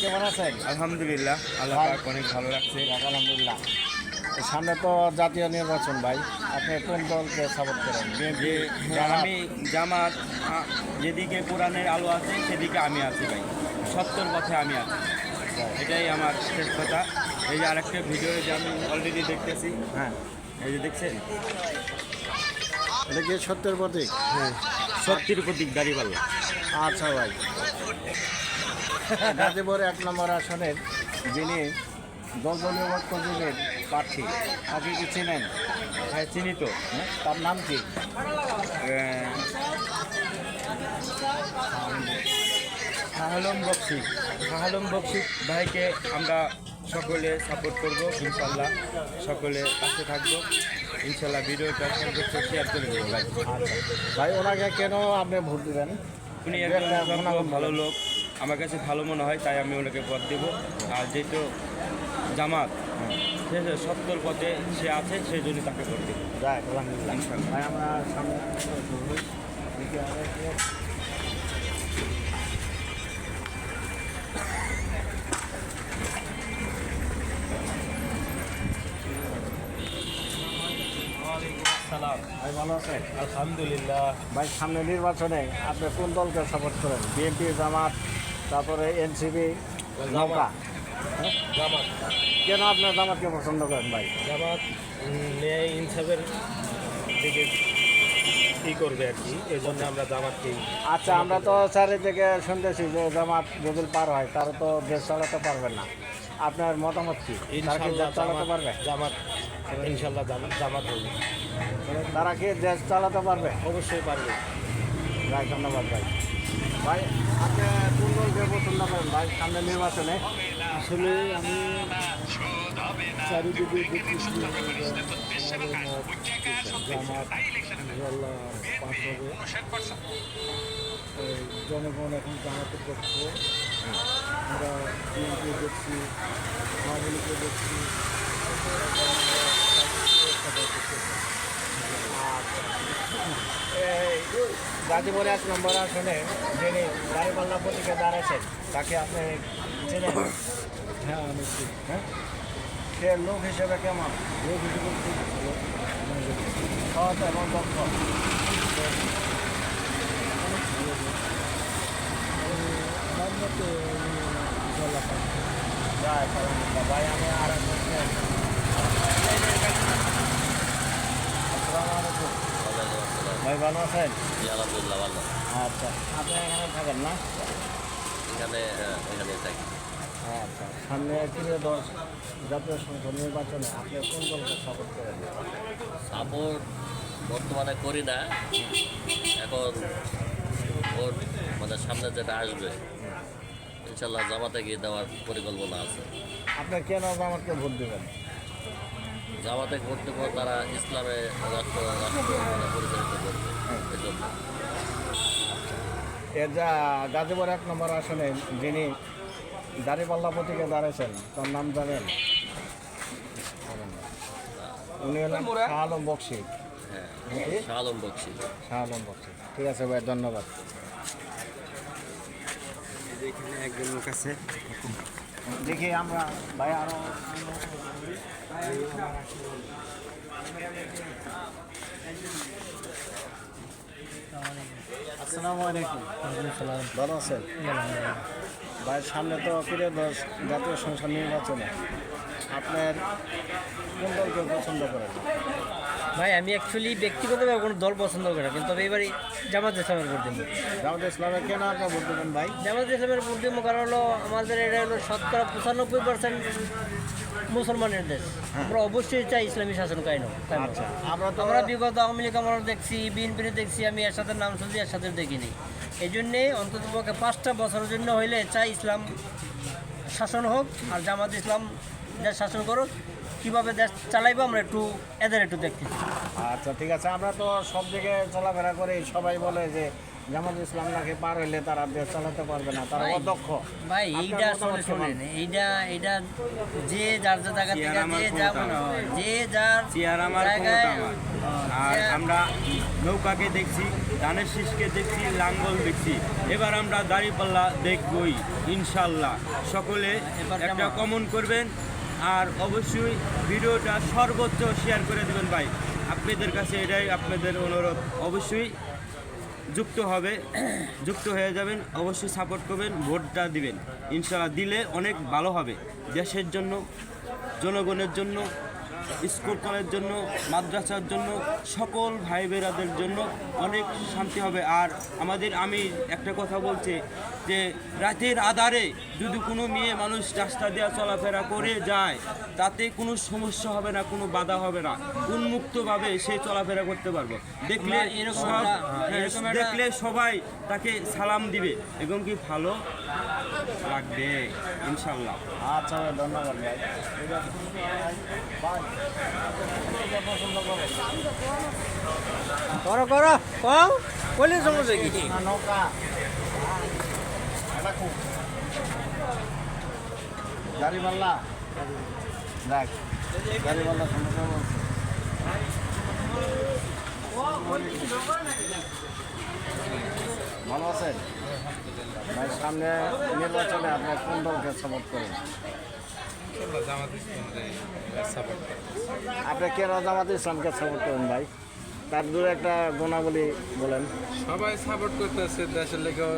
কেমন আছেন? আলহামদুলিল্লাহ আল্লাহ অনেক ভালো লাগছে আলহামদুলিল্লাহ। সামনে তো জাতীয় নির্বাচন ভাই। আপনি কোন দলকে সাপোর্ট করেন? বিএনপি আমি জামাত যেদিকে কোরআনের আলো আছে সেদিকে আমি আছি ভাই। সত্যর পথে আমি আছি। এটাই আমার শেষ কথা। এই যে আরেকটা ভিডিও যে আমি অলরেডি দেখতেছি। হ্যাঁ। এই যে দেখছেন? এটা কি সত্যের প্রতীক? হ্যাঁ। সত্যের প্রতীক দাঁড়িপাল্লা আচ্ছা ভাই। গাজীপুর এক নম্বর আসনের যিনি দলদলীয় ঐক্যযুগের প্রার্থী তাকে কি চিনেন? হ্যাঁ চিনি তো। হ্যাঁ? তার নাম কি? শাহালম বক্সি। শাহালম বক্সি ভাইকে আমরা সকলে সাপোর্ট করব ইনশাল্লাহ সকলে পাশে থাকব। ইনশাল্লাহ ভিডিওটা শেয়ার করে দেবো। ভাই ভাই ওনাকে কেন আপনি ভোট দেবেন? উনি একজন ভালো লোক। আমার কাছে ভালো মনে হয় তাই আমি ওনাকে পথ দেব। আর যেহেতু জামাত সে সত্যর পথে সে আছে সেই জন্য তাকে ভোট দেবো। আমরা সামনে সালাম। ভাই ভালো আছেন? আলহামদুলিল্লাহ। ভাই সামনে নির্বাচনে আপনি কোন দলকে সাপোর্ট করেন? বিএনপি জামাত তারপরে এনসিপি নৌকা? জামাত। কেন আপনার জামাতকে পছন্দ করেন ভাই? জামাত ন্যায় ইনসাফের দিকে ই করবে আর কি এই জন্য আমরা জামাতকেই আচ্ছা আমরা তো চারিদিকে শুনতেছি যে জামাত যদি পার হয় তারা তো দেশ চালাতে পারবে না। আপনার মতামত কি? কি চালাতে পারবে? জামাত ইনশাল্লাহ জামাত জামাত হবে। তারা কি দেশ চালাতে পারবে? অবশ্যই পারবে। ভাই ধন্যবাদ ভাই। ভাই আপনি কোন দলকে পছন্দ করেন ভাই সামনে নির্বাচনে? আসলে আমি চারিদিকে দেখতেছি জনগণ এখন জামাতের পক্ষ। আমরা বিএনপি দেখছি আওয়ামী লীগকে দেখছি এই গাজীপুরে এক নম্বর আসনে যিনি দাঁড়িপাল্লা প্রতীকে দাঁড়াচ্ছেন তাকে আপনি চেনেন? হ্যাঁ ঠিক হ্যাঁ? সে লোক হিসেবে কেমন? লোক হিসেবে খুব ভালো। সৎ এবং দক্ষ। পারবে। যাই ভাই আমি আর এক বলছেন আসসালামু আলাইকুম ভাই ভালো আছেন? আলহামদুলিল্লাহ ভালো। আচ্ছা আপনি এখানে থাকেন না? এখানে হ্যাঁ, এখানে থাকি। আচ্ছা। সামনে দল জাতীয় সংসদ নির্বাচনে আপনি কোন দলকে সাপোর্ট করেন? সাপোর্ট বর্তমানে করি না। এখন ভোট মানে সামনে যেটা আসবে ইনশাল্লাহ জামাতে গিয়ে দেওয়ার পরিকল্পনা আছে। আপনি কেন আমাকে ভোট দেবেন? জামাতে ভোট দেবো তারা ইসলামে রাষ্ট্র রাষ্ট্র মানে পরিচালিত করবে। এর যা গাজীপুর এক নম্বর আসনে যিনি দাঁড়িপাল্লা প্রতীকে দাঁড়াইছেন তার নাম জানেন? উনি হলেন শাহ আলম বক্সি। হ্যাঁ শাহ আলম বক্সি। শাহ আলম বক্সি। ঠিক আছে ভাই ধন্যবাদ। এখানে একজন লোক আছে। দেখি আমরা ভাই আরও ভালো আছেন? ভাই, সামনে তো দশ জাতীয় সংসদ নির্বাচনে। আপনার কোন দলকে পছন্দ করেন? ভাই আমি অ্যাকচুয়ালি ব্যক্তিগতভাবে কোনো দল পছন্দ করি না কিন্তু এবারে জামাত ইসলামের ভোট দেবো। জামাত ইসলামের কেন আপনার ভোট দেবেন ভাই? জামাত ইসলামের ভোট দেবো কারণ হলো আমাদের এটা হলো শতকরা পঁচানব্বই পার্সেন্ট মুসলমানের দেশ। আমরা অবশ্যই চাই ইসলামী শাসন কায়ন আচ্ছা আমরা তো আমরা বিগত আওয়ামী লীগ আমরা দেখছি বিএনপির দেখছি আমি এর সাথে নাম শুনছি এর সাথে দেখিনি। এই জন্যে অন্তত পক্ষে পাঁচটা বছরের জন্য হইলে চাই ইসলাম শাসন হোক আর জামাত ইসলাম দেশ শাসন করুক। কীভাবে দেশ চালাইবো আমরা একটু এদের একটু দেখতে। আচ্ছা ঠিক আছে। আমরা তো সব দিকে চলাফেরা করি সবাই বলে যে জামাত ইসলাম নাকি পার হইলে তারা দেশ চালাতে পারবে না তারা অদক্ষ ভাই এইটা আসলে শোনেন এইটা এইটা যে যার যে জায়গা থেকে চেয়ার যে যা মনে হয়। যে যার চেয়ার আমার জায়গায় আর আমরা নৌকাকে দেখছি ধানের শীষকে দেখছি লাঙ্গল দেখছি। এবার আমরা দাঁড়িপাল্লা দেখবই ইনশাল্লাহ। সকলে একটা কমন করবেন আর অবশ্যই ভিডিওটা সর্বোচ্চ শেয়ার করে দেবেন ভাই। আপনাদের কাছে এটাই আপনাদের অনুরোধ। অবশ্যই যুক্ত হবে, যুক্ত হয়ে যাবেন, অবশ্যই সাপোর্ট করবেন, ভোটটা দিবেন। ইনশাল্লাহ দিলে অনেক ভালো হবে। দেশের জন্য, জনগণের জন্য স্কুল কলের জন্য মাদ্রাসার জন্য সকল ভাই বেরাদের জন্য অনেক শান্তি হবে। আর আমাদের আমি একটা কথা বলছি যে রাতের আধারে যদি কোনো মেয়ে মানুষ রাস্তা দিয়ে চলাফেরা করে যায় তাতে কোনো সমস্যা হবে না কোনো বাধা হবে না। উন্মুক্তভাবে সে চলাফেরা করতে পারব। দেখলে এরকম হ্যাঁ, দেখলে সবাই তাকে সালাম দিবে। এবং কি ভালো? লাগবে ইনশাল্লাহ আচ্ছা ভাই ধন্যবাদ ভাই। আছে করো করো। কম বলি সমস্যা কি? নৌকা। দেখ সমস্যা বলছে। ভালো আছেন? ভাই সামনে নির্বাচনে আপনি কোন দলকে সাপোর্ট করেন আপনি কেন জামাত ইসলামকে সাপোর্ট করেন ভাই? তার দূরে একটা গুণাবলী বলেন। সবাই সাপোর্ট করতেছে দেশের লেগেও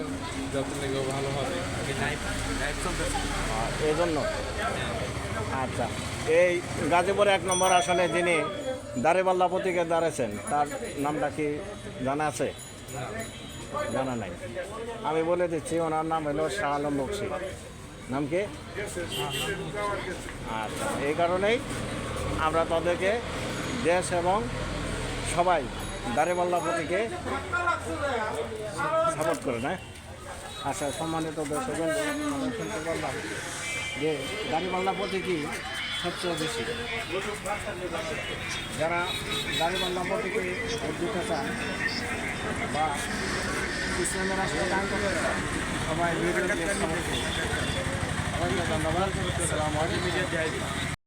যত লেগেও ভালো হবে। এই জন্য? আচ্ছা এই গাজীপুরে এক নম্বর আসনে যিনি দাঁড়িপাল্লা প্রতীকে দাঁড়াইছেন তার নামটা কি জানা আছে? জানা নাই। আমি বলে দিচ্ছি, ওনার নাম হলো শাহ আলম বক্সি। নাম কি? আচ্ছা এই কারণেই আমরা তাদেরকে দেশ এবং সবাই দাঁড়িপাল্লা প্রতীকে সাপোর্ট করে, না? আচ্ছা সম্মানিত দর্শক শুনতে পারলাম যে দাড়িপাল্লা প্রতীকী সবচেয়ে বেশি। যারা দাড়িপাল্লা প্রতীকী ভোট দিতে চান বা ইসলামের রাষ্ট্র দান করতে চান সবাই ধন্যবাদ। আলাইকুম।